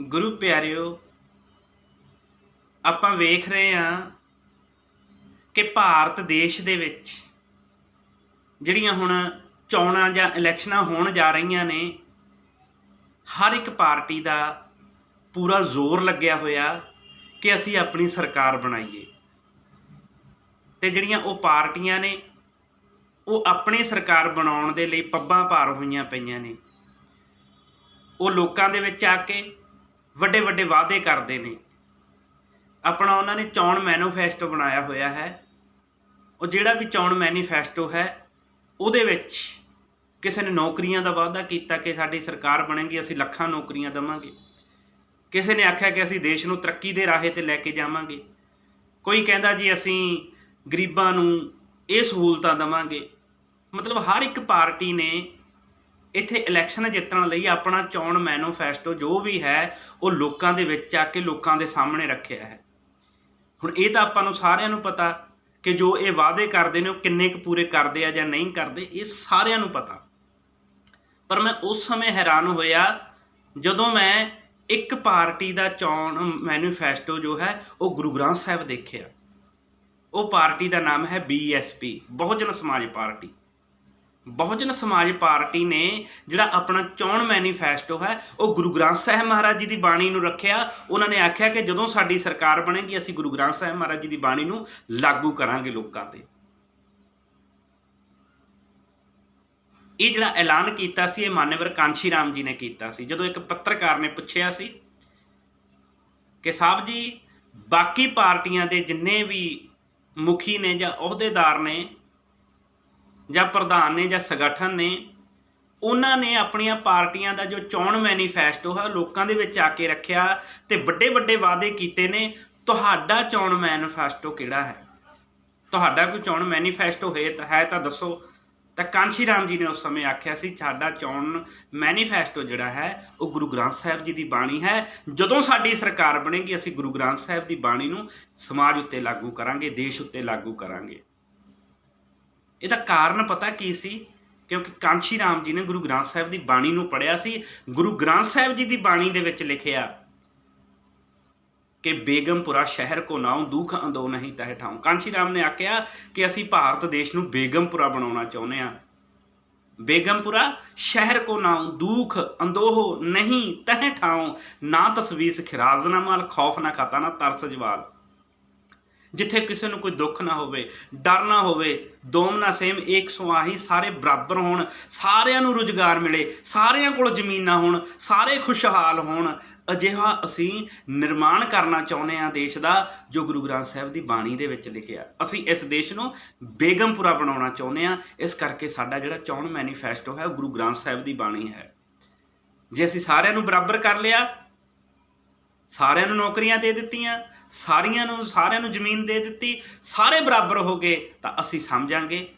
ਗੁਰੂ ਪਿਆਰਿਓ, ਆਪਾਂ ਵੇਖ ਰਹੇ ਹਾਂ ਕਿ ਭਾਰਤ ਦੇਸ਼ ਦੇ ਵਿੱਚ ਜਿਹੜੀਆਂ ਹੁਣ ਚੋਣਾਂ ਜਾਂ ਇਲੈਕਸ਼ਨਾਂ ਹੋਣ ਜਾ ਰਹੀਆਂ ਨੇ, ਹਰ ਇੱਕ ਪਾਰਟੀ ਦਾ ਪੂਰਾ ਜ਼ੋਰ ਲੱਗਿਆ ਹੋਇਆ ਕਿ ਅਸੀਂ ਆਪਣੀ ਸਰਕਾਰ ਬਣਾਈਏ। ਤੇ ਜਿਹੜੀਆਂ ਉਹ ਪਾਰਟੀਆਂ ਨੇ, ਉਹ ਆਪਣੀ ਸਰਕਾਰ ਬਣਾਉਣ ਦੇ ਲਈ ਪੱਬਾਂ ਭਾਰ ਹੋਈਆਂ ਪਈਆਂ ਨੇ। ਉਹ ਲੋਕਾਂ ਦੇ ਵਿੱਚ ਆ ਕੇ ਵੱਡੇ ਵੱਡੇ ਵਾਅਦੇ ਕਰਦੇ ਨੇ। ਆਪਣਾ ਉਹਨਾਂ ਨੇ ਚੋਣ ਮੈਨੀਫੈਸਟੋ ਬਣਾਇਆ ਹੋਇਆ ਹੈ। ਉਹ ਜਿਹੜਾ ਵੀ ਚੋਣ ਮੈਨੀਫੈਸਟੋ ਹੈ, ਉਹਦੇ ਵਿੱਚ ਕਿਸੇ ਨੇ ਨੌਕਰੀਆਂ ਦਾ ਵਾਅਦਾ ਕੀਤਾ ਕਿ ਸਾਡੀ ਸਰਕਾਰ ਬਣੇਗੀ, ਅਸੀਂ ਲੱਖਾਂ ਨੌਕਰੀਆਂ ਦੇਵਾਂਗੇ। ਕਿਸੇ ਨੇ ਆਖਿਆ ਕਿ ਅਸੀਂ ਦੇਸ਼ ਨੂੰ ਤਰੱਕੀ ਦੇ ਰਾਹੇ ਤੇ ਲੈ ਕੇ ਜਾਵਾਂਗੇ। ਕੋਈ ਕਹਿੰਦਾ ਜੀ ਅਸੀਂ ਗਰੀਬਾਂ ਨੂੰ ਇਹ ਸਹੂਲਤਾਂ ਦੇਵਾਂਗੇ। ਮਤਲਬ ਹਰ ਇੱਕ ਪਾਰਟੀ ਨੇ ਇੱਥੇ ਇਲੈਕਸ਼ਨ ਜਿੱਤਣ ਲਈ ਆਪਣਾ ਚੋਣ ਮੈਨੀਫੈਸਟੋ ਜੋ ਵੀ ਹੈ, ਉਹ ਲੋਕਾਂ ਦੇ ਵਿੱਚ ਆ ਕੇ ਲੋਕਾਂ ਦੇ ਸਾਹਮਣੇ ਰੱਖਿਆ ਹੈ। ਹੁਣ ਇਹ ਤਾਂ ਆਪਾਂ ਨੂੰ ਸਾਰਿਆਂ ਨੂੰ ਪਤਾ ਕਿ ਜੋ ਇਹ ਵਾਅਦੇ ਕਰਦੇ ਨੇ, ਉਹ ਕਿੰਨੇ ਕੁ ਪੂਰੇ ਕਰਦੇ ਆ ਜਾਂ ਨਹੀਂ ਕਰਦੇ, ਇਹ ਸਾਰਿਆਂ ਨੂੰ ਪਤਾ। ਪਰ ਮੈਂ ਉਸ ਸਮੇਂ ਹੈਰਾਨ ਹੋਇਆ ਜਦੋਂ ਮੈਂ ਇੱਕ ਪਾਰਟੀ ਦਾ ਚੋਣ ਮੈਨੀਫੈਸਟੋ ਜੋ ਹੈ, ਉਹ ਗੁਰੂ ਗ੍ਰੰਥ ਸਾਹਿਬ ਦੇਖਿਆ। ਉਹ ਪਾਰਟੀ ਦਾ ਨਾਮ ਹੈ ਬੀਐਸਪੀ ਬਹੁਜਨ ਸਮਾਜ ਪਾਰਟੀ। ਬਹੁਜਨ ਸਮਾਜ ਪਾਰਟੀ ਨੇ ਜਿਹੜਾ ਆਪਣਾ ਚੋਣ ਮੈਨੀਫੈਸਟੋ ਹੈ, ਉਹ ਗੁਰੂ ਗ੍ਰੰਥ ਸਾਹਿਬ ਮਹਾਰਾਜ ਜੀ ਦੀ ਬਾਣੀ ਨੂੰ ਰੱਖਿਆ। ਉਹਨਾਂ ਨੇ ਆਖਿਆ ਕਿ ਜਦੋਂ ਸਾਡੀ ਸਰਕਾਰ ਬਣੇਗੀ, ਅਸੀਂ ਗੁਰੂ ਗ੍ਰੰਥ ਸਾਹਿਬ ਮਹਾਰਾਜ ਜੀ ਦੀ ਬਾਣੀ ਨੂੰ ਲਾਗੂ ਕਰਾਂਗੇ ਲੋਕਾਂ ਤੇ। ਇਹ ਜਿਹੜਾ ਐਲਾਨ ਕੀਤਾ ਸੀ, ਇਹ ਮਾਨਵਰ ਕਾਂਸ਼ੀ ਰਾਮ ਜੀ ਨੇ ਕੀਤਾ ਸੀ। ਜਦੋਂ ਇੱਕ ਪੱਤਰਕਾਰ ਨੇ ਪੁੱਛਿਆ ਸੀ ਕਿ ਸਾਹਿਬ ਜੀ, ਬਾਕੀ ਪਾਰਟੀਆਂ ਦੇ ਜਿੰਨੇ ਵੀ ਮੁਖੀ ਨੇ ਜਾਂ ਅਹੁਦੇਦਾਰ ਨੇ ਜਾਂ ਪ੍ਰਧਾਨ ਨੇ ਜਾਂ ਸੰਗਠਨ ਨੇ, ਉਹਨਾਂ ਨੇ ਆਪਣੀਆਂ ਪਾਰਟੀਆਂ ਦਾ ਜੋ ਚੋਣ ਮੈਨੀਫੈਸਟੋ ਹੈ ਲੋਕਾਂ ਦੇ ਵਿੱਚ ਆ ਕੇ ਰੱਖਿਆ ਤੇ ਵੱਡੇ ਵੱਡੇ ਵਾਅਦੇ ਕੀਤੇ ਨੇ, ਤੁਹਾਡਾ ਚੋਣ ਮੈਨੀਫੈਸਟੋ ਕਿਹੜਾ ਹੈ? ਤੁਹਾਡਾ ਕੋਈ ਚੋਣ ਮੈਨੀਫੈਸਟੋ ਹੈ ਤਾਂ ਹੈ ਤਾਂ ਦੱਸੋ। ਤਾਂ ਕਾਂਸ਼ੀ ਰਾਮ ਜੀ ਨੇ ਉਸ ਸਮੇਂ ਆਖਿਆ ਸੀ, ਸਾਡਾ ਚੋਣ ਮੈਨੀਫੈਸਟੋ ਜਿਹੜਾ ਹੈ, ਉਹ ਗੁਰੂ ਗ੍ਰੰਥ ਸਾਹਿਬ ਜੀ ਦੀ ਬਾਣੀ ਹੈ। ਜਦੋਂ ਸਾਡੀ ਸਰਕਾਰ ਬਣੇਗੀ, ਅਸੀਂ ਗੁਰੂ ਗ੍ਰੰਥ ਸਾਹਿਬ ਦੀ ਬਾਣੀ ਨੂੰ ਸਮਾਜ ਉੱਤੇ ਲਾਗੂ ਕਰਾਂਗੇ, ਦੇਸ਼ ਉੱਤੇ ਲਾਗੂ ਕਰਾਂਗੇ। ਇਹਦਾ ਕਾਰਨ ਪਤਾ ਕੀ ਸੀ? ਕਿਉਂਕਿ ਕਾਂਸ਼ੀ ਰਾਮ ਜੀ ਨੇ ਗੁਰੂ ਗ੍ਰੰਥ ਸਾਹਿਬ ਦੀ ਬਾਣੀ ਨੂੰ ਪੜ੍ਹਿਆ ਸੀ। ਗੁਰੂ ਗ੍ਰੰਥ ਸਾਹਿਬ ਜੀ ਦੀ ਬਾਣੀ ਦੇ ਵਿੱਚ ਲਿਖਿਆ ਕਿ ਬੇਗਮਪੁਰਾ ਸ਼ਹਿਰ ਕੋ ਨਾਉ ਦੁਖ ਅੰਦੋ ਨਹੀਂ ਤਹਿ ਠਾਉ। ਕਾਂਸ਼ੀ ਰਾਮ ਨੇ ਆਖਿਆ ਕਿ ਅਸੀਂ ਭਾਰਤ ਦੇਸ਼ ਨੂੰ ਬੇਗਮਪੁਰਾ ਬਣਾਉਣਾ ਚਾਹੁੰਦੇ ਹਾਂ। ਬੇਗਮਪੁਰਾ ਸ਼ਹਿਰ ਕੋ ਨਾਉ ਦੁਖ ਅੰਦੋਹ ਨਹੀਂ ਤਹਿ ਠਾਉ। ਨਾ ਤਸਵੀਸ ਖਿਰਾਜ਼ ਨਾ ਮਾਲ, ਖੌਫ ਨਾ ਖਾਤਾ ਨਾ ਤਰਸ ਜਵਾਲ। ਜਿੱਥੇ ਕਿਸੇ ਨੂੰ ਕੋਈ ਦੁੱਖ ਨਾ ਹੋਵੇ, ਡਰ ਨਾ ਹੋਵੇ, ਦੋਮ ਨਾ ਸੇਮ ਇੱਕ ਸੁਆਹੀ ਸਾਰੇ ਬਰਾਬਰ ਹੋਣ, ਸਾਰਿਆਂ ਨੂੰ ਰੁਜ਼ਗਾਰ ਮਿਲੇ, ਸਾਰਿਆਂ ਕੋਲ ਜ਼ਮੀਨਾਂ ਹੋਣ, ਸਾਰੇ ਖੁਸ਼ਹਾਲ ਹੋਣ, ਅਜਿਹਾ ਅਸੀਂ ਨਿਰਮਾਣ ਕਰਨਾ ਚਾਹੁੰਦੇ ਹਾਂ ਦੇਸ਼ ਦਾ, ਜੋ ਗੁਰੂ ਗ੍ਰੰਥ ਸਾਹਿਬ ਦੀ ਬਾਣੀ ਦੇ ਵਿੱਚ ਲਿਖਿਆ। ਅਸੀਂ ਇਸ ਦੇਸ਼ ਨੂੰ ਬੇਗਮਪੁਰਾ ਬਣਾਉਣਾ ਚਾਹੁੰਦੇ ਹਾਂ, ਇਸ ਕਰਕੇ ਸਾਡਾ ਜਿਹੜਾ ਚੋਣ ਮੈਨੀਫੈਸਟੋ ਹੈ, ਉਹ ਗੁਰੂ ਗ੍ਰੰਥ ਸਾਹਿਬ ਦੀ ਬਾਣੀ ਹੈ। ਜੇ ਅਸੀਂ ਸਾਰਿਆਂ ਨੂੰ ਬਰਾਬਰ ਕਰ ਲਿਆ ਸਾਰਿਆਂ ਨੂੰ ਨੌਕਰੀਆਂ ਦੇ ਦਿੱਤੀਆਂ, ਸਾਰੀਆਂ ਨੂੰ, ਸਾਰਿਆਂ ਨੂੰ ਜ਼ਮੀਨ ਦੇ ਦਿੱਤੀ, ਸਾਰੇ ਬਰਾਬਰ ਹੋ ਗਏ, ਤਾਂ ਅਸੀਂ ਸਮਝਾਂਗੇ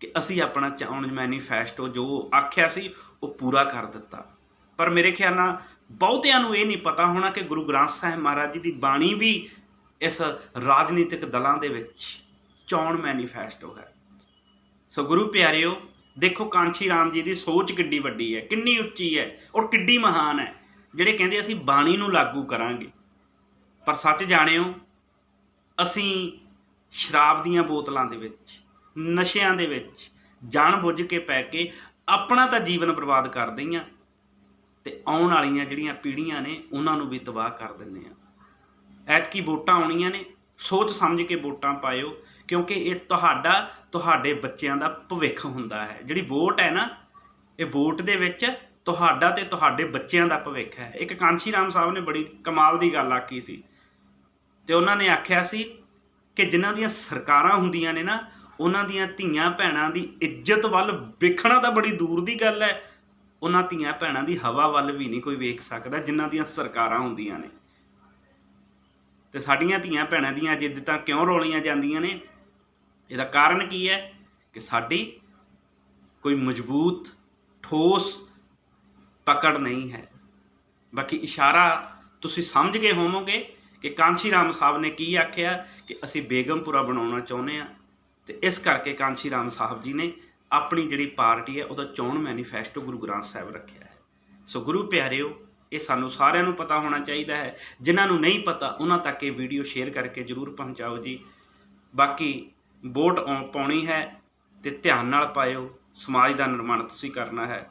ਕਿ ਅਸੀਂ ਆਪਣਾ ਚੋਣ ਮੈਨੀਫੈਸਟੋ ਜੋ ਆਖਿਆ ਸੀ, ਉਹ ਪੂਰਾ ਕਰ ਦਿੱਤਾ। ਪਰ ਮੇਰੇ ਖਿਆਲ ਨਾਲ ਬਹੁਤਿਆਂ ਨੂੰ ਇਹ ਨਹੀਂ ਪਤਾ ਹੋਣਾ ਕਿ ਗੁਰੂ ਗ੍ਰੰਥ ਸਾਹਿਬ ਮਹਾਰਾਜ ਜੀ ਦੀ ਬਾਣੀ ਵੀ ਇਸ ਰਾਜਨੀਤਿਕ ਦਲਾਂ ਦੇ ਵਿੱਚ ਚੋਣ ਮੈਨੀਫੈਸਟੋ ਹੈ। ਸੋ ਗੁਰੂ ਪਿਆਰਿਓ, ਦੇਖੋ ਕਾਂਛੀ ਰਾਮ ਜੀ ਦੀ ਸੋਚ ਕਿੱਡੀ ਵੱਡੀ ਹੈ, ਕਿੰਨੀ ਉੱਚੀ ਹੈ ਔਰ ਕਿੱਡੀ ਮਹਾਨ ਹੈ। ਜਿਹੜੇ ਕਹਿੰਦੇ ਅਸੀਂ ਬਾਣੀ ਨੂੰ ਲਾਗੂ ਕਰਾਂਗੇ, ਪਰ ਸੱਚ ਜਾਣਿਓ, ਅਸੀਂ ਸ਼ਰਾਬ ਦੀਆਂ ਬੋਤਲਾਂ ਦੇ ਵਿੱਚ, ਨਸ਼ਿਆਂ ਦੇ ਵਿੱਚ ਜਾਣ ਬੁੱਝ ਕੇ ਪੈ ਕੇ ਆਪਣਾ ਤਾਂ ਜੀਵਨ ਬਰਬਾਦ ਕਰਦੇ ਹਾਂ ਤੇ ਆਉਣ ਵਾਲੀਆਂ ਜਿਹੜੀਆਂ ਪੀੜ੍ਹੀਆਂ ਨੇ, ਉਹਨਾਂ ਨੂੰ ਵੀ ਤਬਾਹ ਕਰ ਦਿੰਦੇ ਆ ਐਤਕੀ ਵੋਟਾਂ ਆਉਣੀਆਂ ਨੇ, ਸੋਚ ਸਮਝ ਕੇ ਵੋਟਾਂ ਪਾਇਓ, ਕਿਉਂਕਿ ਇਹ ਤੁਹਾਡਾ, ਤੁਹਾਡੇ ਬੱਚਿਆਂ ਦਾ ਭਵਿੱਖ ਹੁੰਦਾ ਹੈ। ਜਿਹੜੀ ਵੋਟ ਹੈ ਨਾ, ਇਹ ਵੋਟ ਦੇ ਵਿੱਚ ਤੁਹਾਡਾ ਤੇ ਤੁਹਾਡੇ ਬੱਚਿਆਂ ਦਾ ਭਵਿੱਖ ਹੈ। ਇੱਕ ਕਾਂਸ਼ੀ ਰਾਮ ਸਾਹਿਬ ਨੇ ਬੜੀ ਕਮਾਲ ਦੀ ਗੱਲ ਆਖੀ ਸੀ। ਤੇ ਉਹਨਾਂ ਨੇ ਆਖਿਆ ਸੀ ਕਿ ਜਿਨ੍ਹਾਂ ਦੀਆਂ ਸਰਕਾਰਾਂ ਹੁੰਦੀਆਂ ਨੇ ਨਾ, ਉਹਨਾਂ ਦੀਆਂ ਧੀਆਂ ਭੈਣਾਂ ਦੀ ਇੱਜ਼ਤ ਵੱਲ ਵੇਖਣਾ ਤਾਂ ਬੜੀ ਦੂਰ ਦੀ ਗੱਲ ਹੈ। ਉਹਨਾਂ ਧੀਆਂ ਭੈਣਾਂ ਦੀ ਹਵਾ ਵੱਲ ਵੀ ਨਹੀਂ ਕੋਈ ਵੇਖ ਸਕਦਾ ਜਿਨ੍ਹਾਂ ਦੀਆਂ ਸਰਕਾਰਾਂ ਹੁੰਦੀਆਂ ਨੇ। ਤੇ ਸਾਡੀਆਂ ਧੀਆਂ ਭੈਣਾਂ ਦੀਆਂ ਅੱਜ ਇੱਜ਼ਤਾਂ ਕਿਉਂ ਰੋਲੀਆਂ ਜਾਂਦੀਆਂ ਨੇ? ਇਹਦਾ ਕਾਰਨ ਕੀ ਹੈ ਕਿ ਸਾਡੀ ਕੋਈ ਮਜ਼ਬੂਤ, ਠੋਸ ਪਕੜ ਨਹੀਂ ਹੈ। ਬਾਕੀ ਇਸ਼ਾਰਾ ਤੁਸੀਂ ਸਮਝ ਗਏ ਹੋਵੋਗੇ ਕਿ ਕਾਂਸ਼ੀ ਰਾਮ ਸਾਹਿਬ ਨੇ ਕੀ ਆਖਿਆ ਕਿ ਅਸੀਂ ਬੇਗਮਪੁਰਾ ਬਣਾਉਣਾ ਚਾਹੁੰਦੇ ਹਾਂ ਤੇ ਇਸ ਕਰਕੇ ਕਾਂਸ਼ੀ ਰਾਮ ਸਾਹਿਬ ਜੀ ਨੇ ਆਪਣੀ ਜਿਹੜੀ ਪਾਰਟੀ ਹੈ, ਉਹਦਾ ਚੋਣ ਮੈਨੀਫੈਸਟੋ ਗੁਰੂ ਗ੍ਰੰਥ ਸਾਹਿਬ ਰੱਖਿਆ ਹੈ। ਸੋ ਗੁਰੂ ਪਿਆਰਿਓ, ਇਹ ਸਾਨੂੰ ਸਾਰਿਆਂ ਨੂੰ ਪਤਾ ਹੋਣਾ ਚਾਹੀਦਾ ਹੈ। ਜਿਨ੍ਹਾਂ ਨੂੰ ਨਹੀਂ ਪਤਾ, ਉਹਨਾਂ ਤੱਕ ਇਹ ਵੀਡੀਓ ਸ਼ੇਅਰ ਕਰਕੇ ਜਰੂਰ ਪਹੁੰਚਾਓ ਜੀ। ਬਾਕੀ ਵੋਟ ਆਉ- ਪਾਉਣੀ ਹੈ ਤੇ ਧਿਆਨ ਨਾਲ ਪਾਇਓ। ਸਮਾਜ ਦਾ ਨਿਰਮਾਣ ਤੁਸੀਂ ਕਰਨਾ ਹੈ।